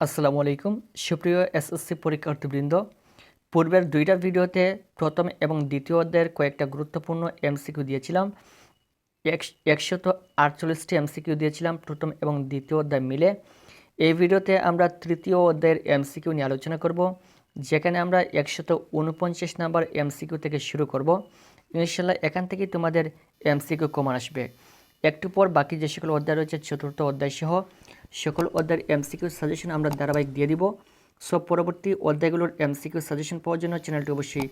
আসসালামু আলাইকুম। সুপ্রিয় এসএসসি পরীক্ষার্থীবৃন্দ, পূর্বের দুইটা ভিডিওতে প্রথম এবং দ্বিতীয় অধ্যায়ের কয়েকটা গুরুত্বপূর্ণ এমসিকিউ দিয়েছিলাম। একশ- একশত আটচল্লিশটি এমসিকিউ দিয়েছিলাম প্রথম এবং দ্বিতীয় অধ্যায় মিলে। এই ভিডিওতে আমরা তৃতীয় অধ্যায়ের এমসিকিউ নিয়ে আলোচনা করব, যেখানে আমরা একশত উনপঞ্চাশ নাম্বার এমসিকিউ থেকে শুরু করব। ইনশাল্লাহ এখান থেকেই তোমাদের এমসিকিউ কমান আসবে। একটু পর বাকি যে সকল অধ্যায় রয়েছে, চতুর্থ অধ্যায় সহ সকল অধ্যায়ের এমসিকিউ সাজেশন আমরা ধারাবাহিক দিয়ে দিব। সব পরবর্তী অধ্যায়গুলোর এমসিকিউ সাজেশন পাওয়ার জন্য চ্যানেলটি অবশ্যই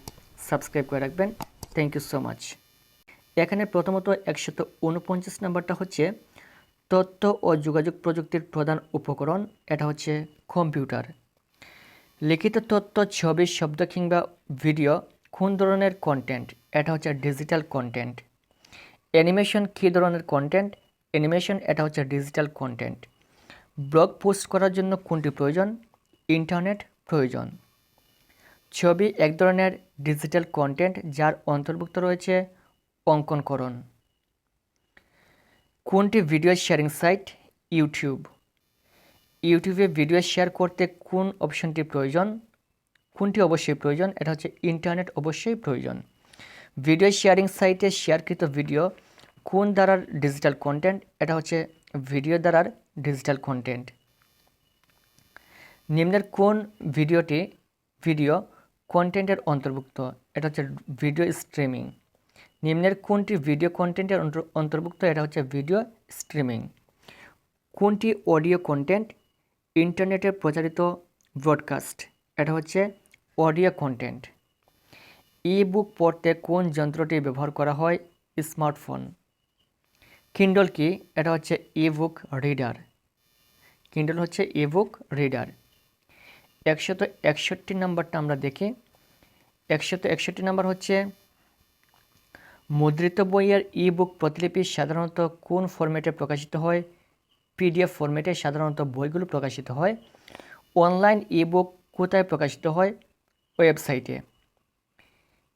সাবস্ক্রাইব করে রাখবেন। থ্যাংক ইউ সো মাচ এখানে প্রথমত একশত উনপঞ্চাশ নাম্বারটা হচ্ছে তথ্য ও যোগাযোগ প্রযুক্তির প্রধান উপকরণ, এটা হচ্ছে কম্পিউটার। লিখিত তথ্য, ছবি, শব্দ কিংবা ভিডিও কোন ধরনের কন্টেন্ট এটা হচ্ছে ডিজিটাল কন্টেন্ট অ্যানিমেশন কী ধরনের কন্টেন্ট অ্যানিমেশন এটা হচ্ছে ডিজিটাল কন্টেন্ট ব্লগ পোস্ট করার জন্য কোনটি প্রয়োজন? ইন্টারনেট প্রয়োজন। ছবি এক ধরনের ডিজিটাল কন্টেন্ট যার অন্তর্ভুক্ত রয়েছে অঙ্কনকরণ। কোনটি ভিডিও শেয়ারিং সাইট ইউটিউব ইউটিউবে ভিডিও শেয়ার করতে কোন অপশনটি প্রয়োজন? কোনটি অবশ্যই প্রয়োজন? এটা হচ্ছে ইন্টারনেট অবশ্যই প্রয়োজন। ভিডিও শেয়ারিং সাইটে শেয়ারকৃত ভিডিও কোন দ্বারার ডিজিটাল কন্টেন্ট এটা হচ্ছে ভিডিও দ্বারার ডিজিটাল কন্টেন্ট নিম্নের কোন ভিডিওটি ভিডিও কন্টেন্টের অন্তর্ভুক্ত? এটা হচ্ছে ভিডিও স্ট্রিমিং নিম্নের কোনটি ভিডিও কন্টেন্টের অন্তর- অন্তর্ভুক্ত? এটা হচ্ছে ভিডিও স্ট্রিমিং কোনটি অডিও কন্টেন্ট ইন্টারনেটে প্রচারিত ব্রডকাস্ট এটা হচ্ছে অডিও কন্টেন্ট ই বুক পড়তে কোন যন্ত্রটি ব্যবহার করা হয়? স্মার্টফোন কিন্ডল কি এটা হচ্ছে ই বুক রিডার কিন্ডল হচ্ছে ই বুক রিডার একশত একষট্টি নাম্বারটা আমরা দেখি। একশত একষট্টি নাম্বার হচ্ছে, মুদ্রিত বইয়ের ই বুক প্রতিলিপি সাধারণত কোন ফরম্যাটে প্রকাশিত হয়? পিডিএফ ফরম্যাটে সাধারণত বইগুলো প্রকাশিত হয়। অনলাইন ই বুক কোথায় প্রকাশিত হয়? ওয়েবসাইটে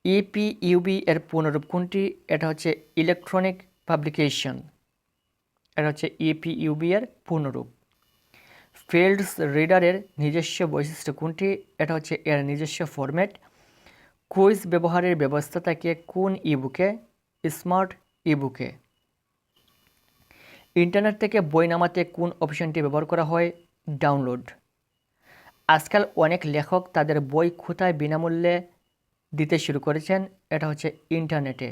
ইপিইউবি এর পুনরূপ কোনটি? এটা হচ্ছে ইলেকট্রনিক পাবলিকেশন এটা হচ্ছে ইপিইউবি এর পূর্ণরূপ। ফিল্ডস রিডারের নিজস্ব বৈশিষ্ট্য কোনটি? এটা হচ্ছে এর নিজস্ব ফরম্যাট কুইজ ব্যবহারের ব্যবস্থা থাকে কোন ইবুকে স্মার্ট ইবুকে ইন্টারনেট থেকে বই নামাতে কোন অপশনটি ব্যবহার করা হয়? ডাউনলোড আজকাল অনেক লেখক তাদের বই কোথায় বিনামূল্যে দিতে শুরু করেছেন? এটা হচ্ছে ইন্টারনেটে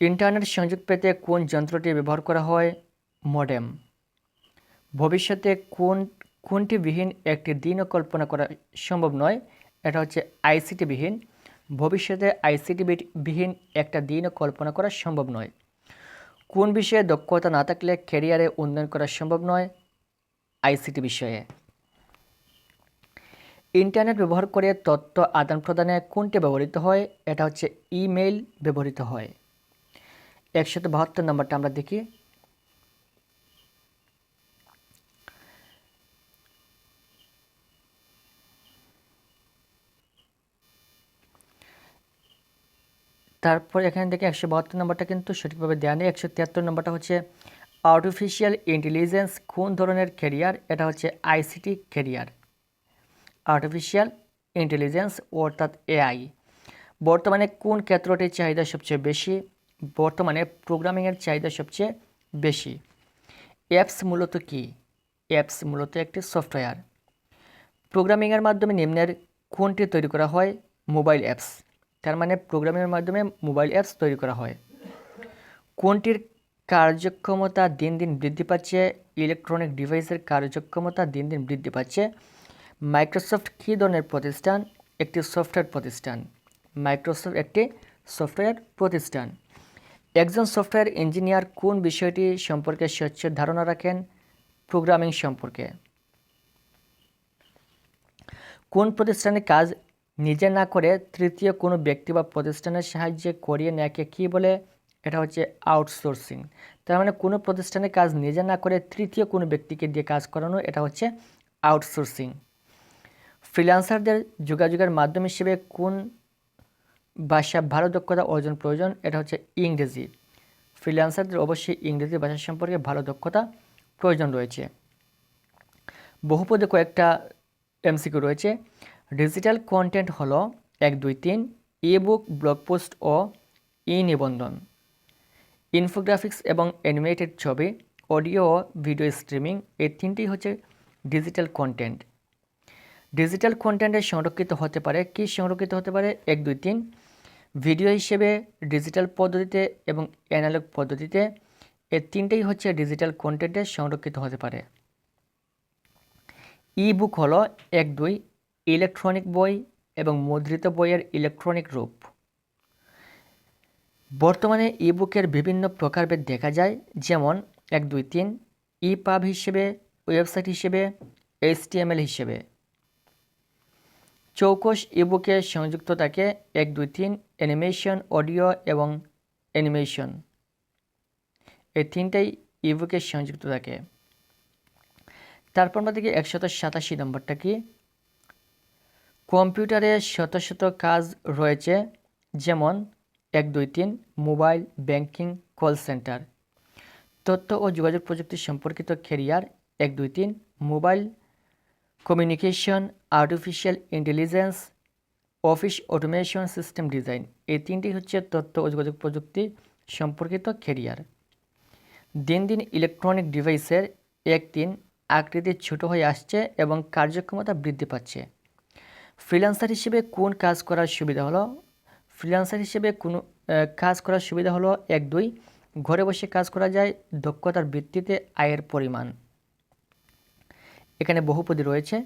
ইন্টারনেট সংযোগ পেতে কোন যন্ত্রটি ব্যবহার করা হয়? মডেম। ভবিষ্যতে কোন কোনটি বিহীন একটি দিনও কল্পনা করা সম্ভব নয়, এটা হচ্ছে আইসিটি বিহীন ভবিষ্যতে আইসিটি বিহীন একটা দিনও কল্পনা করা সম্ভব নয়। কোন বিষয়ে দক্ষতা না থাকলে ক্যারিয়ারে উন্নয়ন করা সম্ভব নয়? আইসিটি বিষয়ে। ইন্টারনেট ব্যবহার করে তথ্য আদান প্রদানে কোনটি ব্যবহৃত হয়? এটা হচ্ছে ইমেইল ব্যবহৃত হয়। একশত বাহাত্তর নম্বরটা আমরা দেখি। তারপর এখানে দেখে একশো বাহাত্তর নম্বরটা কিন্তু সঠিকভাবে দেওয়া নেই। একশো তিয়াত্তর নম্বরটা হচ্ছে আর্টিফিশিয়াল ইন্টেলিজেন্স কোন ধরনের ক্যারিয়ার এটা হচ্ছে আইসিটি ক্যারিয়ার আর্টিফিশিয়াল ইন্টেলিজেন্স অর্থাৎ এআই বর্তমানে কোন ক্ষেত্রটির চাহিদা সবচেয়ে বেশি? বর্তমানে প্রোগ্রামিংয়ের চাহিদা সবচেয়ে বেশি। অ্যাপস মূলত কি? অ্যাপস মূলত একটি সফটওয়্যার প্রোগ্রামিংয়ের মাধ্যমে নিম্নের কোনটি তৈরি করা হয়? মোবাইল অ্যাপস তার মানে প্রোগ্রামিংয়ের মাধ্যমে মোবাইল অ্যাপস তৈরি করা হয়। কোনটির কার্যক্ষমতা দিন দিন বৃদ্ধি পাচ্ছে? ইলেকট্রনিক ডিভাইসের কার্যক্ষমতা দিন দিন বৃদ্ধি পাচ্ছে। মাইক্রোসফট কী ধরনের প্রতিষ্ঠান? একটি সফটওয়্যার প্রতিষ্ঠান। মাইক্রোসফট একটি সফটওয়্যার প্রতিষ্ঠান। একজন সফটওয়্যার ইঞ্জিনিয়ার কোন বিষয়টি সম্পর্কে স্বচ্ছ ধারণা রাখেন? প্রোগ্রামিং সম্পর্কে। কোন প্রতিষ্ঠানে কাজ নিজে না করে তৃতীয় কোনো ব্যক্তি বা প্রতিষ্ঠানের সাহায্যে করিয়ে নেয়াকে কী বলে? এটা হচ্ছে আউটসোর্সিং। তার মানে কোনো প্রতিষ্ঠানে কাজ নিজে না করে তৃতীয় কোনো ব্যক্তিকে দিয়ে কাজ করানো, এটা হচ্ছে আউটসোর্সিং। ফ্রিল্যান্সারদের যোগাযোগের মাধ্যম হিসেবে কোন ভাষা ভালো দক্ষতা অর্জন প্রয়োজন, এটা হচ্ছে ইংরেজি। ফ্রিল্যান্সারদের অবশ্যই ইংরেজি ভাষা সম্পর্কে ভালো দক্ষতা প্রয়োজন রয়েছে। বহুপদে কয়েকটা এমসিকিউ রয়েছে। ডিজিটাল কন্টেন্ট হলো এক, দুই, তিন ই বুক ব্লগ পোস্ট ও ই নিবন্ধন ইনফোগ্রাফিক্স এবং অ্যানিমেটেড ছবি অডিও ও ভিডিও স্ট্রিমিং এই তিনটি হচ্ছে ডিজিটাল কন্টেন্ট ডিজিটাল কন্টেন্টে সংরক্ষিত হতে পারে, কি সংরক্ষিত হতে পারে? এক, দুই, তিন। ভিডিও হিসেবে ডিজিটাল পদ্ধতিতে এবং অ্যানালগ পদ্ধতিতে এই তিনটেই হচ্ছে ডিজিটাল কন্টেন্টে সংরক্ষিত হতে পারে। ই বুক হলো এক, দুই ইলেকট্রনিক বই এবং মুদ্রিত বইয়ের ইলেকট্রনিক রূপ। বর্তমানে ই বুকের বিভিন্ন প্রকারভেদ দেখা যায়, যেমন এক, দুই, তিন ই পাব হিসেবে ওয়েবসাইট হিসেবে এইচটিএমএল হিসেবে। চৌকস ইবুকে সংযুক্ত থাকে এক, দুই, তিন অ্যানিমেশন অডিও এবং অ্যানিমেশন এই তিনটাই ইবুকে সংযুক্ত থাকে। তারপর আমাদেরকে একশত সাতাশি নম্বরটা কি? কম্পিউটারে শত শত কাজ রয়েছে, যেমন এক, দুই, তিন, মোবাইল ব্যাংকিং কল সেন্টার। তথ্য ও যোগাযোগ প্রযুক্তি সম্পর্কিত কেরিয়ার এক, দুই, তিন, mobile communication artificial intelligence office automation system design এই তিনটি হচ্ছে তথ্য ও যোগাযোগ প্রযুক্তি সম্পর্কিত ক্যারিয়ার দিন দিন ইলেকট্রনিক ডিভাইসের এক তিন আকৃতি ছোট হয়ে আসছে এবং কার্যক্ষমতা বৃদ্ধি পাচ্ছে। ফ্রিল্যান্সার হিসেবে কোন কাজ করার সুবিধা হলো? ফ্রিল্যান্সার হিসেবে কোনো কাজ করার সুবিধা হলো, এক দুই, ঘরে বসে কাজ করা যায়, দক্ষতার ভিত্তিতে আয়ের পরিমাণ। এখানে বহুপদী রয়েছে।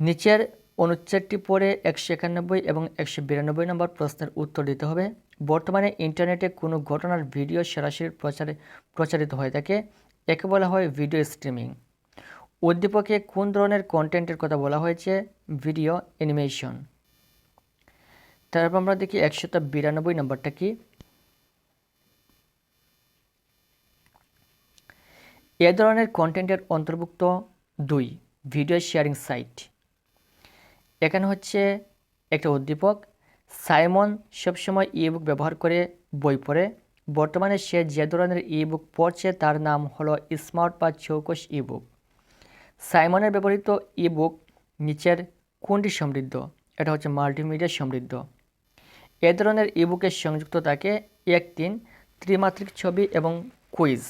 নিচের অনুচ্ছেদটি পরে একশো একানব্বই এবং একশো বিরানব্বই নম্বর প্রশ্নের উত্তর দিতে হবে। বর্তমানে ইন্টারনেটে কোনো ঘটনার ভিডিও সরাসরি প্রচারে, প্রচারিত হয়ে থাকে। একে বলা হয় ভিডিও স্ট্রিমিং। উদ্দীপকে কোন ধরনের কন্টেন্টের কথা বলা হয়েছে? Video animation. তারপর আমরা দেখি একশত বিরানব্বই নম্বরটা কি? এ ধরনের কন্টেন্টের অন্তর্ভুক্ত দুই ভিডিও শেয়ারিং সাইট এখানে হচ্ছে একটা উদ্দীপক, সাইমন সবসময় ই বুক ব্যবহার করে বই পড়ে। বর্তমানে সে যে ধরনের ই বুক পড়ছে, তার নাম হলো স্মার্ট বা চৌকস ই বুক সাইমনের ব্যবহৃত ই বুক নিচের কোনটি সমৃদ্ধ? এটা হচ্ছে মাল্টিমিডিয়া সমৃদ্ধ। এ ধরনের ই বুকের সংযুক্ত থাকে এক তিন, ত্রিমাত্রিক ছবি এবং কুইজ।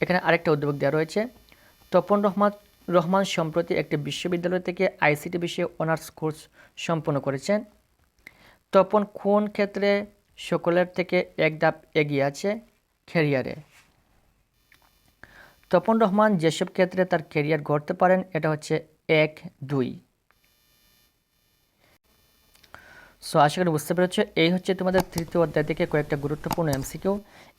এখানে আরেকটা উদ্যোগ দেওয়া রয়েছে। তপন রহমান রহমান সম্প্রতি একটি বিশ্ববিদ্যালয় থেকে আইসিটি বিষয়ে অনার্স কোর্স সম্পন্ন করেছেন। তপন কোন ক্ষেত্রে সকলের থেকে এক ধাপ এগিয়ে আছে? ক্যারিয়ারে। তপন রহমান যেসব ক্ষেত্রে তার ক্যারিয়ার গড়তে পারেন, এটা হচ্ছে এক, দুই। সো, আশা করি বুঝতে পেরেছ, এই হচ্ছে তোমাদের তৃতীয় অধ্যায় থেকে কয়েকটা গুরুত্বপূর্ণ এমসিকিউ।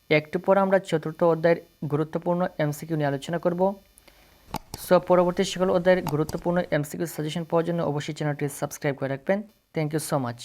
একটু পর আমরা চতুর্থ অধ্যায়ের গুরুত্বপূর্ণ এমসিকিউ নিয়ে আলোচনা করব। সো পরবর্তী সকল অধ্যায়ের গুরুত্বপূর্ণ এমসিকিউ সাজেশন পাওয়ার জন্য অবশ্যই চ্যানেলটি সাবস্ক্রাইব করে রাখবেন। Thank you so much